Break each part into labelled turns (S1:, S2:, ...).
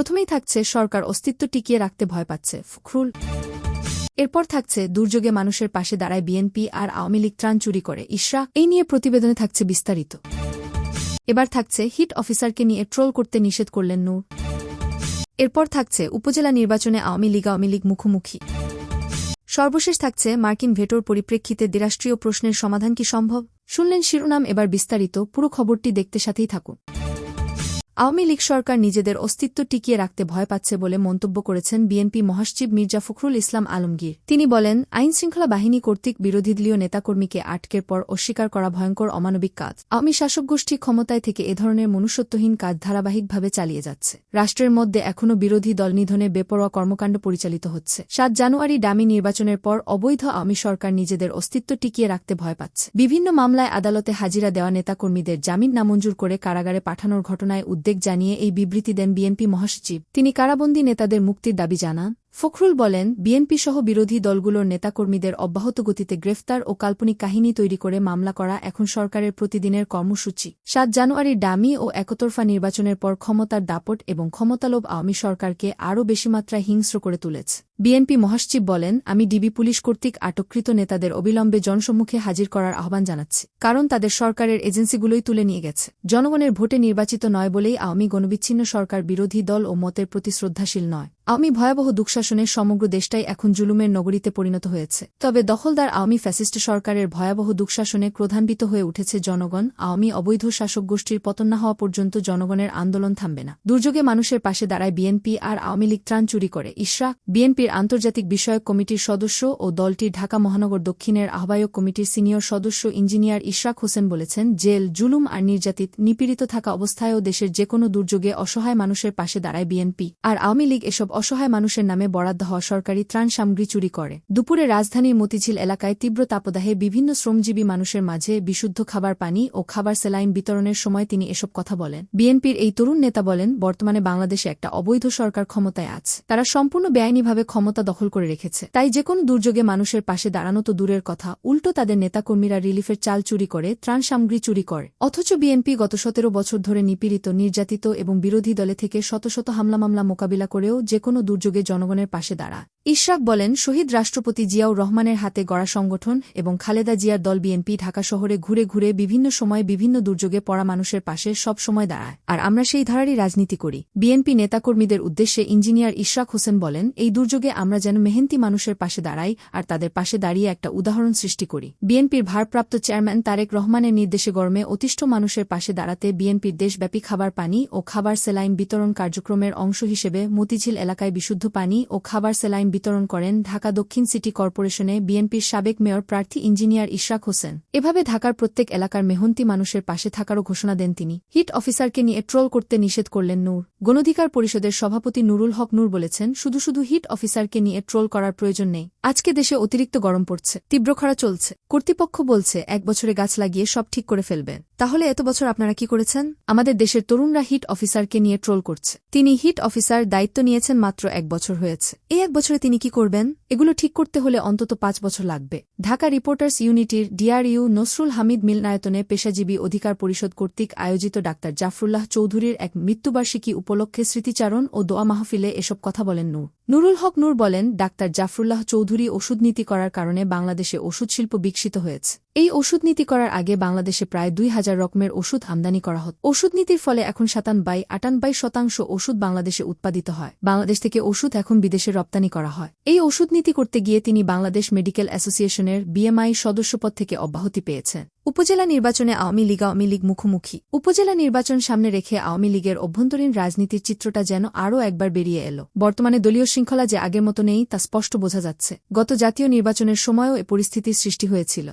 S1: প্রথমেই থাকছে সরকার অস্তিত্ব টিকিয়ে রাখতে ভয় পাচ্ছে, ফখরুল। এরপর থাকছে দুর্যোগে মানুষের পাশে দাঁড়ায় বিএনপি আর আওয়ামী লীগ ত্রাণ চুরি করে ইশরা। এই নিয়ে প্রতিবেদনে থাকছে বিস্তারিত। এবার থাকছে হিট অফিসারকে নিয়ে ট্রোল করতে নিষেধ করলেন নূর। এরপর থাকছে উপজেলা নির্বাচনে আওয়ামী লীগ আওয়ামী লীগ মুখোমুখি। সর্বশেষ থাকছে মার্কিন ভেটোর পরিপ্রেক্ষিতে দ্বিরাষ্ট্রীয় প্রশ্নের সমাধান কি সম্ভব? শুনলেন শিরোনাম, এবার বিস্তারিত। পুরো খবরটি দেখতে সাথেই থাকুন। আওয়ামী লীগ সরকার নিজেদের অস্তিত্ব টিকিয়ে রাখতে ভয় পাচ্ছে বলে মন্তব্য করেছেন বিএনপি মহাসচিব মির্জা ফখরুল ইসলাম আলমগীর। তিনি বলেন, আইনশৃঙ্খলা বাহিনী কর্তৃক বিরোধীদলীয় নেতাকর্মীকে আটকের পর অস্বীকার করা ভয়ঙ্কর, অমানবিক কাজ। আওয়ামী শাসক গোষ্ঠী ক্ষমতায় থেকে এ ধরনের মনুষ্যত্বহীন কাজ ধারাবাহিকভাবে চালিয়ে যাচ্ছে। রাষ্ট্রের মধ্যে এখনও বিরোধী দল নিধনে বেপরোয়া কর্মকাণ্ড পরিচালিত হচ্ছে। সাত জানুয়ারি ডামি নির্বাচনের পর অবৈধ আওয়ামী সরকার নিজেদের অস্তিত্ব টিকিয়ে রাখতে ভয় পাচ্ছে। বিভিন্ন মামলায় আদালতে হাজিরা দেওয়া নেতাকর্মীদের জামিন নামঞ্জুর করে কারাগারে পাঠানোর ঘটনায় উদ্বেগ জানিয়ে এই বিবৃতি দেন বিএনপি মহাসচিব। তিনি কারাবন্দী নেতাদের মুক্তির দাবি জানান। ফখরুল বলেন বিএনপি সহ বিরোধী দলগুলোর নেতাকর্মীদের অব্যাহত গতিতে গ্রেফতার ও কাল্পনিক কাহিনী তৈরি করে মামলা করা এখন সরকারের প্রতিদিনের কর্মসূচি। সাত জানুয়ারির ডামি ও একতরফা নির্বাচনের পর ক্ষমতার দাপট এবং ক্ষমতালোভ আওয়ামী সরকারকে আরও বেশি মাত্রায় হিংস্র করে তুলেছে। বিএনপি মহাসচিব বলেন, আমি ডিবি পুলিশ কর্তৃক আটককৃত নেতাদের অবিলম্বে জনসম্মুখে হাজির করার আহ্বান জানাচ্ছি, কারণ তাদের সরকারের এজেন্সিগুলোই তুলে নিয়ে গেছে। জনগণের ভোটে নির্বাচিত নয় বলেই আওয়ামী গণবিচ্ছিন্ন সরকার বিরোধী দল ও মতের প্রতি শ্রদ্ধাশীল নয়। আওয়ামী ভয়াবহ দুঃশাসনের সমগ্র দেশটাই এখন জুলুমের নগরীতে পরিণত হয়েছে। তবে দখলদার আওয়ামী ফ্যাসিস্ট সরকারের ভয়াবহ দুঃশাসনে ক্রোধান্বিত হয়ে উঠেছে জনগণ। আওয়ামী অবৈধ শাসক গোষ্ঠীর পতন না হওয়া পর্যন্ত জনগণের আন্দোলন থামবে না। দুর্যোগে মানুষের পাশে দাঁড়ায় বিএনপি আর আওয়ামী লীগ ত্রাণ চুরি করে। ইশরাক, বিএনপির আন্তর্জাতিক বিষয়ক কমিটির সদস্য ও দলটির ঢাকা মহানগর দক্ষিণের আহ্বায়ক কমিটির সিনিয়র সদস্য ইঞ্জিনিয়ার ইশরাক হোসেন বলেছেন, জেল, জুলুম আর নির্যাতিত, নিপীড়িত থাকা অবস্থায়ও দেশের যেকোনো দুর্যোগে অসহায় মানুষের পাশে দাঁড়ায় বিএনপি। আর আওয়ামী লীগ এসব অসহায় মানুষের নামে বরাদ্দ হওয়া সরকারি ত্রাণ সামগ্রী চুরি করে। দুপুরে রাজধানীর মতিঝিল এলাকায় তীব্র তাপদাহে বিভিন্ন শ্রমজীবী মানুষের মাঝে বিশুদ্ধ খাবার পানি ও খাবার সেলাইন বিতরণের সময় তিনি এসব কথা বলেন। বিএনপির এই তরুণ নেতা বলেন, বর্তমানে বাংলাদেশে একটা অবৈধ সরকার ক্ষমতায় আছে। তারা সম্পূর্ণ বেআইনিভাবে ক্ষমতা দখল করে রেখেছে। তাই যে কোনো দুর্যোগে মানুষের পাশে দাঁড়ানো তো দূরের কথা। উল্টো তাদের নেতাকর্মীরা রিলিফের চাল চুরি করে, ত্রাণ সামগ্রী চুরি করে। অথচ বিএনপি গত সতেরো বছর ধরে নিপীড়িত, নির্যাতিত এবং বিরোধী দলে থেকে শত শত হামলা মামলা মোকাবিলা করেও যে কোনো দুর্যোগে জনগণের পাশে দাঁড়া। ইশরাক বলেন, শহীদ রাষ্ট্রপতি জিয়াউর রহমানের হাতে গড়া সংগঠন এবং খালেদা জিয়ার দল বিএনপি ঢাকা শহরে ঘুরে ঘুরে বিভিন্ন সময় বিভিন্ন দুর্যোগে পড়া মানুষের পাশে সব সময় দাঁড়ায়। আর আমরা সেই ধারারই রাজনীতি করি। বিএনপি নেতাকর্মীদের উদ্দেশ্যে ইঞ্জিনিয়ার ইশরাক হোসেন বলেন, এই দুর্যোগে আমরা যেন মেহেন্তি মানুষের পাশে দাঁড়াই আর তাদের পাশে দাঁড়িয়ে একটা উদাহরণ সৃষ্টি করি। বিএনপির ভারপ্রাপ্ত চেয়ারম্যান তারেক রহমানের নির্দেশে গরমে অতিষ্ঠ মানুষের পাশে দাঁড়াতে বিএনপির দেশব্যাপী খাবার পানি ও খাবার সেলাইন বিতরণ কার্যক্রমের অংশ হিসেবে মতিঝিল এলাকায় বিশুদ্ধ পানি ও খাবার সেলাইন বিতরণ করেন ঢাকা দক্ষিণ সিটি কর্পোরেশনে বিএনপির সাবেক মেয়র প্রার্থী ইঞ্জিনিয়ার ইশরাক হোসেন। এভাবে ঢাকার প্রত্যেক এলাকার মেহন্তি মানুষের পাশে থাকারও ঘোষণা দেন তিনি। হিট অফিসারকে নিয়ে ট্রোল করতে নিষেধ করলেন নূর। গণধিকার পরিষদের সভাপতি নুরুল হক নূর বলেছেন, শুধু শুধু হিট অফিসারকে নিয়ে ট্রোল করার প্রয়োজন নেই। আজকে দেশে অতিরিক্ত গরম পড়ছে। তীব্র খরা চলছে। কর্তৃপক্ষ বলছে, এক বছরে গাছ লাগিয়ে সব ঠিক করে ফেলবেন। তাহলে এত বছর আপনারা কি করেছেন? আমাদের দেশের তরুণরা হিট অফিসারকে নিয়ে ট্রোল করছে। তিনি হিট অফিসার দায়িত্ব নিয়েছেন মাত্র এক বছর হয়েছে। এই এক বছরে তিনি কি করবেন? এগুলো ঠিক করতে হলে অন্তত পাঁচ বছর লাগবে। ঢাকা রিপোর্টার্স ইউনিটির ডিআরইউ নসরুল হামিদ মিলনায়তনে পেশাজীবী অধিকার পরিষদ কর্তৃক আয়োজিত ডাক্তার জাফরুল্লাহ চৌধুরীর এক মৃত্যুবার্ষিকী উপলক্ষে স্মৃতিচারণ ও দোয়া মাহফিলে এসব কথা বলেন নূর। নুরুল হক নূর বলেন, ডাক্তার জাফরুল্লাহ চৌধুরী ওষুধ নীতি করার কারণে বাংলাদেশে ওষুধ শিল্প বিকশিত হয়েছে। এই ওষুধ নীতি করার আগে বাংলাদেশে প্রায় দুই হাজার রকমের ওষুধ আমদানি করা হত। ওষুধ নীতির ফলে এখন সাতানবাই আটানবাই শতাংশ ওষুধ বাংলাদেশে উৎপাদিত হয়। বাংলাদেশ থেকে ওষুধ এখন বিদেশে রপ্তানি করা হয়। এই ওষুধ নীতি করতে গিয়ে তিনি বাংলাদেশ মেডিকেল অ্যাসোসিয়েশনের বিএমআই সদস্যপদ থেকে অব্যাহতি পেয়েছেন। উপজেলা নির্বাচনে আওয়ামী লীগ আওয়ামী লীগ মুখোমুখি। উপজেলা নির্বাচন সামনে রেখে আওয়ামী লীগের অভ্যন্তরীণ রাজনীতির চিত্রটা যেন আরও একবার বেরিয়ে এলো। বর্তমানে দলীয় শৃঙ্খলা যে আগের মতো নেই, তা স্পষ্ট বোঝা যাচ্ছে। গত জাতীয় নির্বাচনের সময়ও এ পরিস্থিতির সৃষ্টি হয়েছিল।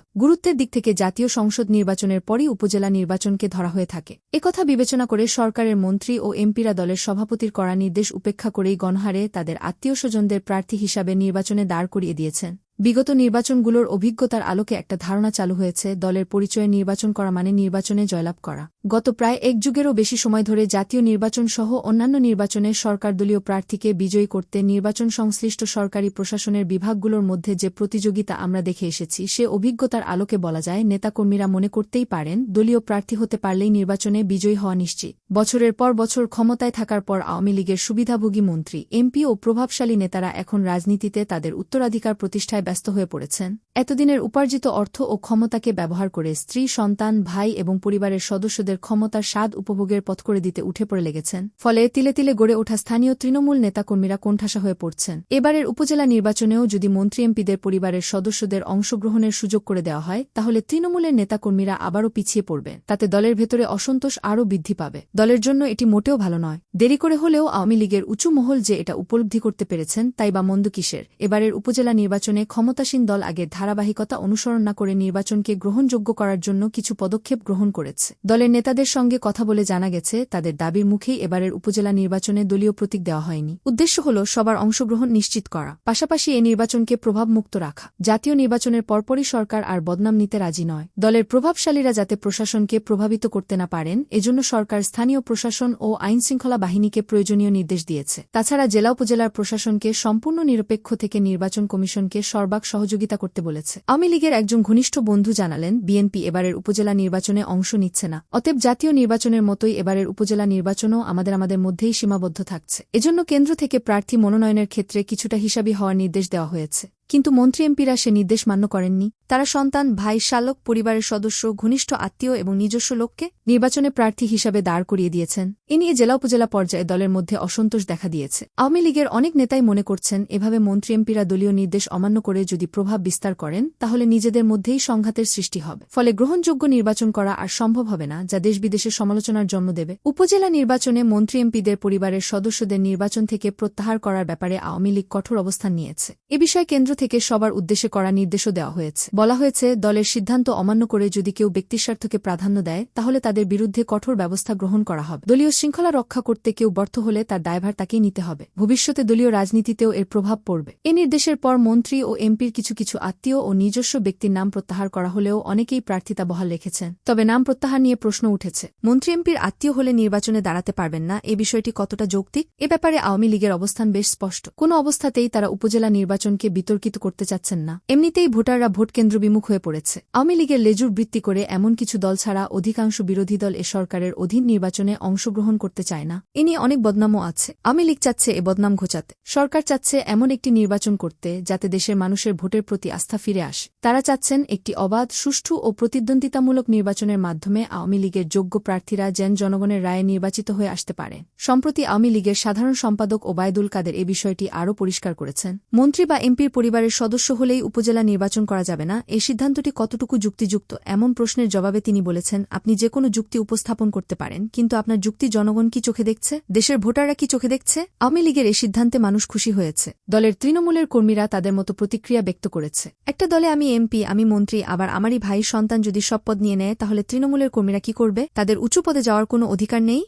S1: গুরুত্বের দিক থেকে জাতীয় সংসদ নির্বাচনের পরই উপজেলা নির্বাচনকে ধরা হয়ে থাকে। একথা বিবেচনা করে সরকারের মন্ত্রী ও এমপিরা দলের সভাপতির করা নির্দেশ উপেক্ষা করেই গণহারে তাদের আত্মীয় স্বজনদের প্রার্থী হিসাবে নির্বাচনে দাঁড় করিয়ে দিয়েছেন। বিগত নির্বাচনগুলোর অভিজ্ঞতার আলোকে একটা ধারণা চালু হয়েছে, দলের পরিচয়ে নির্বাচন করা মানে নির্বাচনে জয়লাভ করা। গত প্রায় এক যুগেরও বেশি সময় ধরে জাতীয় নির্বাচন সহ অন্যান্য নির্বাচনে সরকার দলীয় প্রার্থীকে বিজয়ী করতে নির্বাচন সংশ্লিষ্ট সরকারি প্রশাসনের বিভাগগুলোর মধ্যে যে প্রতিযোগিতা আমরা দেখে এসেছি, সে অভিজ্ঞতার আলোকে বলা যায়, নেতাকর্মীরা মনে করতেই পারেন, দলীয় প্রার্থী হতে পারলেই নির্বাচনে বিজয়ী হওয়া নিশ্চিত। বছরের পর বছর ক্ষমতায় থাকার পর আওয়ামী লীগের সুবিধাভোগী মন্ত্রী, এমপি ও প্রভাবশালী নেতারা এখন রাজনীতিতে তাদের উত্তরাধিকার প্রতিষ্ঠায় ব্যস্ত হয়ে পড়েছেন। এতদিনের উপার্জিত অর্থ ও ক্ষমতাকে ব্যবহার করে স্ত্রী, সন্তান, ভাই এবং পরিবারের সদস্যদের ক্ষমতার স্বাদ উপভোগের পথ করে দিতে উঠে পড়ে লেগেছেন। ফলে তিলে তিলে গড়ে ওঠা স্থানীয় তৃণমূল নেতাকর্মীরা কোণঠাসা হয়ে পড়ছেন। এবারের উপজেলা নির্বাচনেও যদি মন্ত্রী এমপিদের পরিবারের সদস্যদের অংশগ্রহণের সুযোগ করে দেওয়া হয়, তাহলে তৃণমূলের নেতাকর্মীরা আবারও পিছিয়ে পড়বে তাতে দলের ভেতরে অসন্তোষ আরও বৃদ্ধি পাবে। দলের জন্য এটি মোটেও ভালো নয়। দেরি করে হলেও আওয়ামী লীগের উঁচু মহল যে এটা উপলব্ধি করতে পেরেছেন, তাই বা মন্দ কিসের? এবারের উপজেলা নির্বাচনে ক্ষমতাসীন দল আগে ধারাবাহিকতা অনুসরণ না করে নির্বাচনকে গ্রহণযোগ্য করার জন্য কিছু পদক্ষেপ গ্রহণ করেছে। দলের নেতাদের সঙ্গে কথা বলে জানা গেছে, তাদের দাবির মুখেই এবারের উপজেলা নির্বাচনে দলীয় প্রতীক দেওয়া হয়নি। উদ্দেশ্য হল সবার অংশগ্রহণ নিশ্চিত করা, পাশাপাশি এ নির্বাচনকে প্রভাবমুক্ত রাখা। জাতীয় নির্বাচনের পরপরই সরকার আর বদনাম নিতে রাজি নয়। দলের প্রভাবশালীরা যাতে প্রশাসনকে প্রভাবিত করতে না পারেন, এজন্য সরকার স্থানীয় প্রশাসন ও আইনশৃঙ্খলা বাহিনীকে প্রয়োজনীয় নির্দেশ দিয়েছে। তাছাড়া জেলা উপজেলার প্রশাসনকে সম্পূর্ণ নিরপেক্ষ থেকে নির্বাচন কমিশনকে সর্বাক সহযোগিতা করতে বলেছে। আওয়ামী লীগের একজন ঘনিষ্ঠ বন্ধু জানালেন, বিএনপি এবারের উপজেলা নির্বাচনে অংশ নিচ্ছে না। অতএব জাতীয় নির্বাচনের মতোই এবারের উপজেলা নির্বাচনও আমাদের আমাদের মধ্যেই সীমাবদ্ধ থাকছে। এজন্য কেন্দ্র থেকে প্রার্থী মনোনয়নের ক্ষেত্রে কিছুটা হিসাবি হওয়ার নির্দেশ দেওয়া হয়েছে। কিন্তু মন্ত্রী এমপিরা সে নির্দেশ মান্য করেননি। তারা সন্তান, ভাই, শালক, পরিবারের সদস্য, ঘনিষ্ঠ আত্মীয় এবং নিজস্ব লোককে নির্বাচনে প্রার্থী হিসাবে দাঁড় করিয়ে দিয়েছেন। এ নিয়ে জেলা উপজেলা পর্যায়ে দলের মধ্যে অসন্তোষ দেখা দিয়েছে। আওয়ামী লীগের অনেক নেতাই মনে করছেন, এভাবে মন্ত্রী এমপিরা দলীয় নির্দেশ অমান্য করে যদি প্রভাব বিস্তার করেন, তাহলে নিজেদের মধ্যেই সংঘাতের সৃষ্টি হবে। ফলে গ্রহণযোগ্য নির্বাচন করা আর সম্ভব হবে না, যা দেশ বিদেশে সমালোচনার জন্ম দেবে। উপজেলা নির্বাচনে মন্ত্রী এমপিদের পরিবারের সদস্যদের নির্বাচন থেকে প্রত্যাহার করার ব্যাপারে আওয়ামী লীগ কঠোর অবস্থান নিয়েছে। এ বিষয়ে কেন্দ্র থেকে সবার উদ্দেশ্যে করা নির্দেশও দেওয়া হয়েছে। বলা হয়েছে, দলের সিদ্ধান্ত অমান্য করে যদি কেউ ব্যক্তিস্বার্থকে প্রাধান্য দেয়, তাহলে তাদের বিরুদ্ধে কঠোর ব্যবস্থা গ্রহণ করা হবে। দলীয় শৃঙ্খলা রক্ষা করতে কেউ ব্যর্থ হলে তার দায়ভার তাকেই নিতে হবে। ভবিষ্যতে দলীয় রাজনীতিতেও এর প্রভাব পড়বে। এ নির্দেশের পর মন্ত্রী ও এমপির কিছু কিছু আত্মীয় ও নিজস্ব ব্যক্তির নাম প্রত্যাহার করা হলেও অনেকেই প্রার্থিতা বহাল রেখেছেন। তবে নাম প্রত্যাহার নিয়ে প্রশ্ন উঠেছে। মন্ত্রী এমপির আত্মীয় হলে নির্বাচনে দাঁড়াতে পারবেন না, এ বিষয়টি কতটা যৌক্তিক? এ ব্যাপারে আওয়ামী লীগের অবস্থান বেশ স্পষ্ট। কোনো অবস্থাতেই তারা উপজেলা নির্বাচনকে বিতর্কিত করতে চাচ্ছেন না। এমনিতেই ভোটাররা ভোট কেন্দ্র বিমুখ হয়ে পড়েছে। আওয়ামী লীগের লেজুর বৃত্তি করে এমন কিছু দল ছাড়া অধিকাংশ বিরোধী দল এ সরকারের অধীন নির্বাচনে অংশগ্রহণ করতে চায় না। নিয়ে অনেক বদনামও আছে। আওয়ামী লীগ চাচ্ছে এ বদনাম ঘোচাতে। সরকার চাচ্ছে এমন একটি নির্বাচন করতে যাতে দেশের মানুষের ভোটের প্রতি আস্থা ফিরে আসে। তারা চাচ্ছেন একটি অবাধ, সুষ্ঠু ও প্রতিদ্বন্দ্বিতামূলক নির্বাচনের মাধ্যমে আওয়ামী লীগের যোগ্য প্রার্থীরা যেন জনগণের রায়ে নির্বাচিত হয়ে আসতে পারে। সম্প্রতি আওয়ামী লীগের সাধারণ সম্পাদক ওবায়দুল কাদের এ বিষয়টি আরও পরিষ্কার করেছেন। মন্ত্রী বা এমপির পরিবারের সদস্য হলেই উপজেলা নির্বাচন করা যাবে না। এই সিদ্ধান্তটি কতটুকু যুক্তিযুক্ত? এমন প্রশ্নের জবাবে তিনি বলেছেন, আপনি যে কোনো যুক্তি উপস্থাপন করতে পারেন, কিন্তু আপনার যুক্তি জনগণ কি চোখে দেখছে? দেশের ভোটাররা কি চোখে দেখছে? আওয়ামী লীগের এই সিদ্ধান্তে মানুষ খুশি হয়েছে। দলের তৃণমূলের কর্মীরা তাদের মতো প্রতিক্রিয়া ব্যক্ত করেছে। একটা দলে আমি এমপি আমি মন্ত্রী, আবার আমারই ভাই সন্তান যদি সব পদ নিয়ে নেয়, তাহলে তৃণমূলের কর্মীরা কি করবে? তাদের উঁচু পদে যাওয়ার কোনো অধিকার নেই?